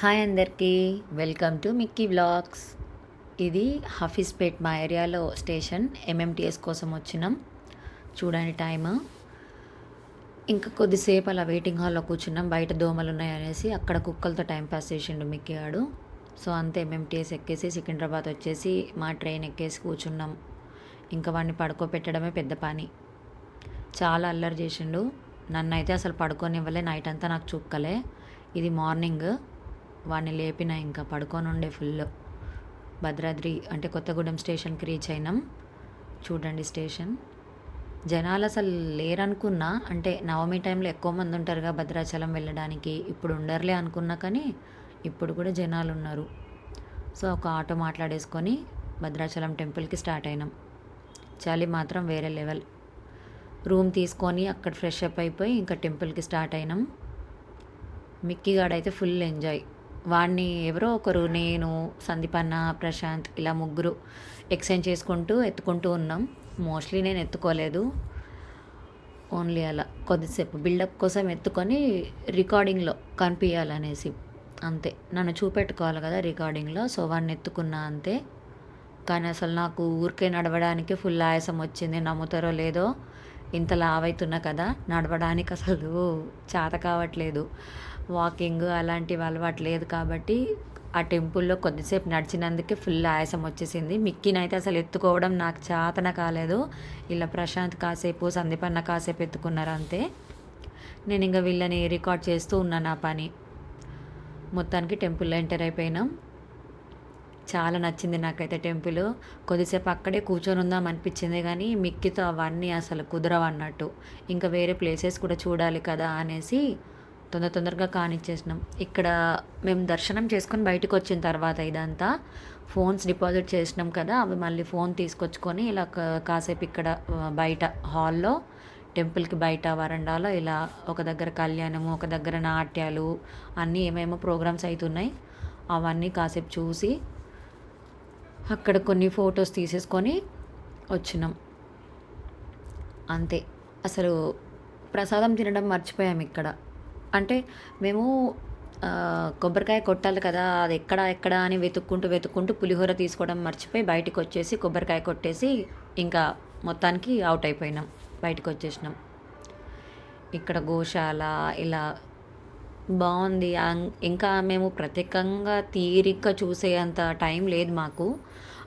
Hi అందరికీ welcome to Mickey vlogs. ఇది హఫీస్పేట్ మా ఏరియాలో స్టేషన్ ఎంఎంటీఎస్ కోసం వచ్చినాం. చూడండి టైమ్. ఇంకా కొద్దిసేపు అలా వెయిటింగ్ హాల్లో కూర్చున్నాం. బయట దోమలు ఉన్నాయి అనేసి అక్కడ కుక్కలతో టైం పాస్ చేసిండు మిక్కీ ఆడు. సో అంతే ఎంఎంటీఎస్ ఎక్కేసి సికింద్రాబాద్ వచ్చేసి మా ట్రైన్ ఎక్కేసి కూర్చున్నాం. ఇంకా వాడిని పడుకోబెట్టడమే పెద్ద పని. చాలా అల్లరి చేసిండు. నన్ను అయితే అసలు పడుకోనివ్వలే. నైట్ అంతా నాకు చుక్కలే. ఇది మార్నింగ్. వాడిని లేపిన ఇంకా పడుకొని ఉండే ఫుల్. భద్రాద్రి అంటే కొత్తగూడెం స్టేషన్కి రీచ్ అయినాం. చూడండి స్టేషన్. జనాలు అసలు లేరనుకున్నా అంటే నవమి టైంలో ఎక్కువ మంది ఉంటారుగా భద్రాచలం వెళ్ళడానికి ఇప్పుడు ఉండరులే అనుకున్నా కానీ ఇప్పుడు కూడా జనాలు ఉన్నారు. సో ఒక ఆటో మాట్లాడేసుకొని భద్రాచలం టెంపుల్కి స్టార్ట్ అయినాం. చలి మాత్రం వేరే లెవెల్. రూమ్ తీసుకొని అక్కడ ఫ్రెష్ అప్ అయిపోయి ఇంకా టెంపుల్కి స్టార్ట్ అయినాం. మిక్కీగాడైతే ఫుల్ ఎంజాయ్. వాడిని ఎవరో ఒకరు నేను సందీపన్న ప్రశాంత్ ఇలా ముగ్గురు ఎక్స్చేంజ్ చేసుకుంటూ ఎత్తుకుంటూ ఉన్నాం. మోస్ట్లీ నేను ఎత్తుకోలేదు. ఓన్లీ అలా కొద్దిసేపు బిల్డప్ కోసం ఎత్తుకొని రికార్డింగ్లో కనిపించాలనేసి అంతే. నన్ను చూపెట్టుకోవాలి కదా రికార్డింగ్లో సో వాడిని ఎత్తుకున్నా అంతే. కానీ అసలు నాకు ఊరికే నడవడానికి ఫుల్ ఆయాసం వచ్చింది. నమ్ముతారో లేదో ఇంత లావైతున్నా కదా నడవడానికి అసలు చేత కావట్లేదు. వాకింగ్ అలాంటివి అలవాటు లేదు కాబట్టి ఆ టెంపుల్లో కొద్దిసేపు నడిచినందుకే ఫుల్ ఆయాసం వచ్చేసింది. మిక్కినైతే అసలు ఎత్తుకోవడం నాకు చేతన కాలేదు. ఇలా ప్రశాంత్ కాసేపు సందీపన్న కాసేపు ఎత్తుకున్నారు అంతే. నేను ఇంకా వీళ్ళని రికార్డ్ చేస్తూ ఉన్నాను ఆ పని. మొత్తానికి టెంపుల్లో ఎంటర్ అయిపోయినాం. చాలా నచ్చింది నాకైతే టెంపుల్. కొద్దిసేపు అక్కడే కూర్చొని ఉందాం అనిపించింది కానీ మిక్కితో అవన్నీ అసలు కుదరవన్నట్టు. ఇంకా వేరే ప్లేసెస్ కూడా చూడాలి కదా అనేసి తొందర తొందరగా కానిచ్చేసినాం. ఇక్కడ మేము దర్శనం చేసుకొని బయటకు వచ్చిన తర్వాత ఇదంతా. ఫోన్స్ డిపాజిట్ చేసినాం కదా అవి మళ్ళీ ఫోన్ తీసుకొచ్చుకొని ఇలా కాసేపు ఇక్కడ బయట హాల్లో టెంపుల్కి బయట వరండాలో ఇలా ఒక దగ్గర కళ్యాణము ఒక దగ్గర నాట్యాలు అన్నీ ఏమేమో ప్రోగ్రామ్స్ అవుతున్నాయి అవన్నీ కాసేపు చూసి అక్కడ కొన్ని ఫొటోస్ తీసేసుకొని వచ్చినాం. అంతే. అసలు ప్రసాదం తినడం మర్చిపోయాం ఇక్కడ. అంటే మేము కొబ్బరికాయ కొట్టాలి కదా అది ఎక్కడ ఎక్కడ అని వెతుక్కుంటూ వెతుక్కుంటూ పులిహోర తీసుకోవడం మర్చిపోయి బయటకు వచ్చేసి కొబ్బరికాయ కొట్టేసి ఇంకా మొత్తానికి అవుట్ అయిపోయినాం. బయటకు వచ్చేసినాం. ఇక్కడ గోశాల ఇలా బాగుంది. అం- ఇంకా మేము ప్రత్యేకంగా తీరిక చూసే అంత టైం లేదు మాకు.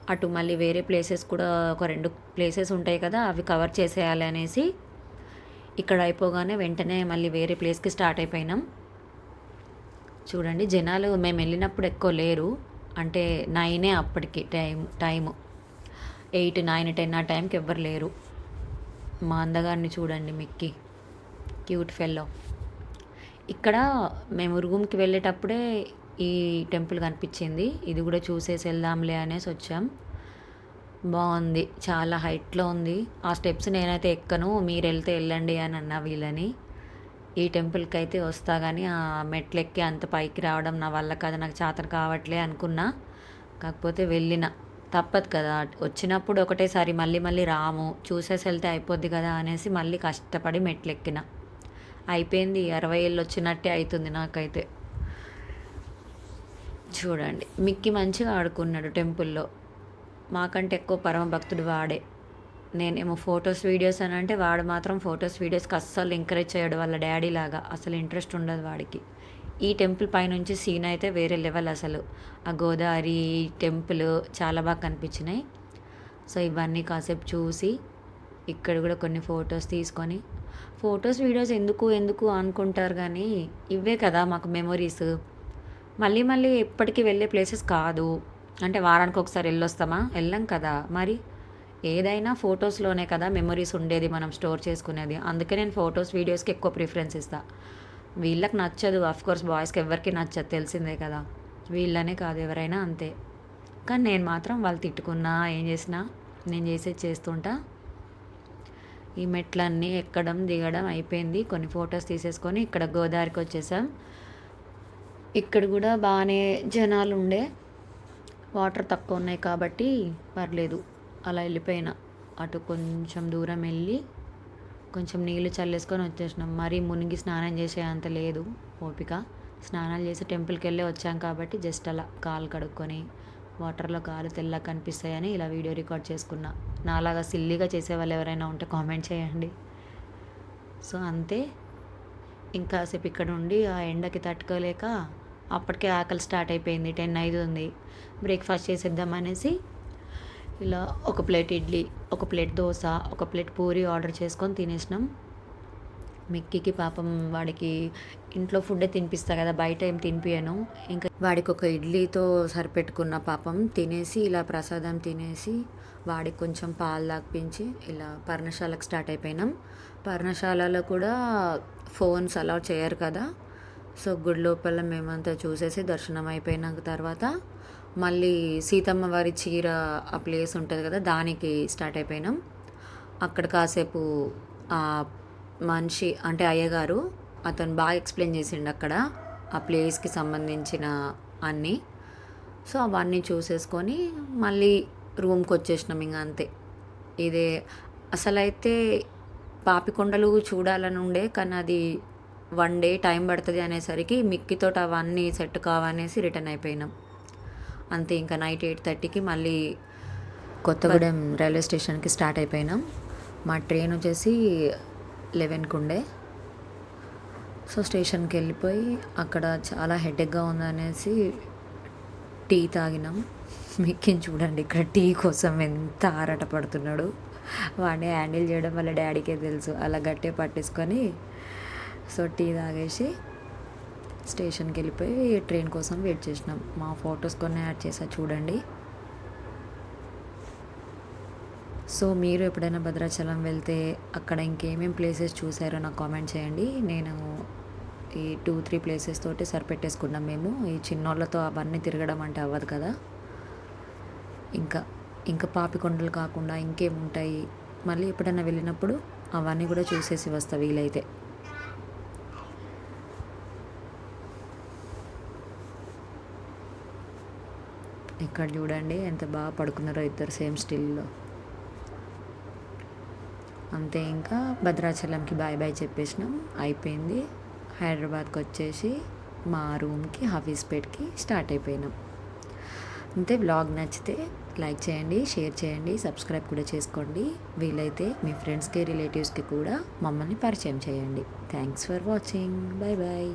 అటు మళ్ళీ వేరే ప్లేసెస్ కూడా ఒక రెండు ప్లేసెస్ ఉంటాయి కదా అవి కవర్ చేసేయాలి అనేసి ఇక్కడ అయిపోగానే వెంటనే మళ్ళీ వేరే ప్లేస్కి స్టార్ట్ అయిపోయినాం. చూడండి జనాలు మేము వెళ్ళినప్పుడు ఎక్కువ లేరు. అంటే నైనే అప్పటికి time time. Eight nine ten ఆ టైంకి ఎవ్వరు లేరు. మా అందగారిని చూడండి మిక్కి. Cute fellow. ఇక్కడ మేము రూమ్కి వెళ్ళేటప్పుడే ఈ టెంపుల్ కనిపించింది. ఇది కూడా చూసేసి వెళ్దాంలే అనేసి వచ్చాం. బాగుంది. చాలా హైట్లో ఉంది. ఆ స్టెప్స్ నేనైతే ఎక్కను. మీరు వెళ్తే వెళ్ళండి అని అన్నా వీళ్ళని. ఈ టెంపుల్కి అయితే వస్తా కానీ ఆ మెట్లు ఎక్కి అంత పైకి రావడం నా వల్ల కదా. నాకు చేతన కావట్లే అనుకున్నా. కాకపోతే వెళ్ళిన. తప్పదు కదా. వచ్చినప్పుడు ఒకటేసారి మళ్ళీ మళ్ళీ రాము. చూసేసి వెళ్తే అయిపోద్ది కదా అనేసి మళ్ళీ కష్టపడి మెట్లు ఎక్కిన అయిపోయింది. అరవై ఏళ్ళు వచ్చినట్టే అవుతుంది నాకైతే. చూడండి మిక్కి మంచిగా ఆడుకున్నాడు టెంపుల్లో. మాకంటే ఎక్కువ పరమ భక్తుడు వాడే. నేనేమో ఫొటోస్ వీడియోస్ అని అంటే వాడు మాత్రం ఫొటోస్ వీడియోస్కి అస్సలు ఎంకరేజ్ చేయడు వాళ్ళ డాడీ లాగా. అసలు ఇంట్రెస్ట్ ఉండదు వాడికి. ఈ టెంపుల్ పైనుంచి సీన్ అయితే వేరే లెవెల్ అసలు. ఆ గోదావరి టెంపుల్ చాలా బాగా కనిపించినాయి. సో ఇవన్నీ కాసేపు చూసి ఇక్కడ కూడా కొన్ని ఫొటోస్ తీసుకొని ఫొటోస్ వీడియోస్ ఎందుకు ఎందుకు అనుకుంటారు కానీ ఇవే కదా మాకు మెమొరీస్. మళ్ళీ మళ్ళీ ఎప్పటికీ వెళ్ళే ప్లేసెస్ కాదు. అంటే వారానికి ఒకసారి వెళ్ళొస్తామా? వెళ్ళాం కదా. మరి ఏదైనా ఫొటోస్లోనే కదా మెమొరీస్ ఉండేది మనం స్టోర్ చేసుకునేది. అందుకే నేను ఫొటోస్ వీడియోస్కి ఎక్కువ ప్రిఫరెన్స్ ఇస్తా. వీళ్ళకి నచ్చదు. కోర్స్ బాయ్స్కి ఎవరికి నచ్చదు తెలిసిందే కదా. వీళ్ళనే కాదు ఎవరైనా అంతే. కానీ నేను మాత్రం వాళ్ళు తిట్టుకున్నా ఏం చేసినా నేను చేసేది చేస్తుంటా. ఈ మెట్లన్నీ ఎక్కడం దిగడం అయిపోయింది. కొన్ని ఫొటోస్ తీసేసుకొని ఇక్కడ గోదావరికి వచ్చేసాం. ఇక్కడ కూడా బాగానే జనాలు ఉండే. వాటర్ తక్కువ ఉన్నాయి కాబట్టి పర్లేదు. అలా వెళ్ళిపోయిన. అటు కొంచెం దూరం వెళ్ళి కొంచెం నీళ్ళు చల్లేసుకొని వచ్చేసినాం. మరీ మునిగి స్నానం చేసే అంత లేదు ఓపిక. స్నానాలు చేసి టెంపుల్కి వెళ్ళి వచ్చాం కాబట్టి జస్ట్ అలా కాలు కడుక్కొని వాటర్లో కాలు తెల్లగా కనిపిస్తాయని ఇలా వీడియో రికార్డ్ చేసుకున్నా. నాలాగా సిల్లీగా చేసే వాళ్ళు ఎవరైనా ఉంటే కామెంట్ చేయండి. సో అంతే. ఇంకాసేపు ఇక్కడ ఉండి ఆ ఎండకి తట్టుకోలేక అప్పటికే ఆకలి స్టార్ట్ అయిపోయింది. టెన్ ఉంది బ్రేక్ఫాస్ట్ చేసేద్దాం అనేసి ఇలా ఒక ప్లేట్ ఇడ్లీ ఒక ప్లేట్ దోశ ఒక ప్లేట్ పూరి ఆర్డర్ చేసుకొని తినేసినాం. మిక్కీకి పాపం వాడికి ఇంట్లో ఫుడ్ తినిపిస్తా కదా బయట ఏం తినిపియను. ఇంకా వాడికి ఒక ఇడ్లీతో సరిపెట్టుకున్న పాపం తినేసి ఇలా ప్రసాదం తినేసి వాడికి కొంచెం పాలు తాగిపించి ఇలా పర్ణశాలకు స్టార్ట్ అయిపోయినాం. పర్ణశాలలో కూడా ఫోన్స్ అలౌ చేయరు కదా. సో గుడి లోపల మేమంతా చూసేసి దర్శనం అయిపోయినాక తర్వాత మళ్ళీ సీతమ్మ వారి చీర ఆ ప్లేస్ ఉంటుంది కదా దానికి స్టార్ట్ అయిపోయినాం. అక్కడ కాసేపు ఆ మనిషి అంటే అయ్యగారు అతను బాగా ఎక్స్ప్లెయిన్ చేసిండు అక్కడ ఆ ప్లేస్కి సంబంధించిన అన్నీ. సో అవన్నీ చూసేసుకొని మళ్ళీ రూమ్కి వచ్చేసినాం ఇంకా అంతే. ఇదే అసలైతే పాపికొండలు చూడాలని ఉండే కానీ అది వన్ డే టైం పడుతుంది అనేసరికి మిక్కితో అవన్నీ సెట్ కావనేసి రిటర్న్ అయిపోయినాం. అంతే ఇంకా నైట్ ఎయిట్ థర్టీకి మళ్ళీ కొత్తగూడెం రైల్వే స్టేషన్కి స్టార్ట్ అయిపోయినాం. మా ట్రైన్ వచ్చేసి లెవెన్కి ఉండే సో స్టేషన్కి వెళ్ళిపోయి అక్కడ చాలా హెడేక్గా ఉందనేసి టీ తాగినాం. మిక్కిని చూడండి ఇక్కడ టీ కోసం ఎంత ఆరాట పడుతున్నాడు. వాడిని హ్యాండిల్ చేయడం వాళ్ళ డాడీకే తెలుసు. అలా గట్టిగా పట్టేసుకొని సో టీ తాగేసి స్టేషన్కి వెళ్ళిపోయి ట్రైన్ కోసం వెయిట్ చేసినాం. మా ఫొటోస్ కొన్ని యాడ్ చేసా చూడండి. సో మీరు ఎప్పుడైనా భద్రాచలం వెళ్తే అక్కడ ఇంకేమేం ప్లేసెస్ చూసారో నాకు కామెంట్ చేయండి. నేను ఈ టూ త్రీ ప్లేసెస్ తోటి సరిపెట్టేసుకున్నాం మేము. ఈ చిన్నోళ్ళతో అవన్నీ తిరగడం అంటే అవ్వదు కదా. ఇంకా ఇంకా పాపికొండలు కాకుండా ఇంకేముంటాయి? మళ్ళీ ఎప్పుడైనా వెళ్ళినప్పుడు అవన్నీ కూడా చూసేసి వస్తా వీలైతే. ఇక్కడ చూడండి ఎంత బాగా పడుకున్నారో ఇద్దరు సేమ్ స్టిల్లో. అంతే ఇంకా భద్రాచలంకి బాయ్ బాయ్ చెప్పేసినాం. అయిపోయింది. హైదరాబాద్కి వచ్చేసి మా రూమ్కి హఫీస్పేట్కి స్టార్ట్ అయిపోయినాం. అంతే బ్లాగ్ నచ్చితే లైక్ చేయండి షేర్ చేయండి సబ్స్క్రైబ్ కూడా చేసుకోండి. వీలైతే మీ ఫ్రెండ్స్కి రిలేటివ్స్కి కూడా మమ్మల్ని పరిచయం చేయండి. Thanks for watching. Bye bye.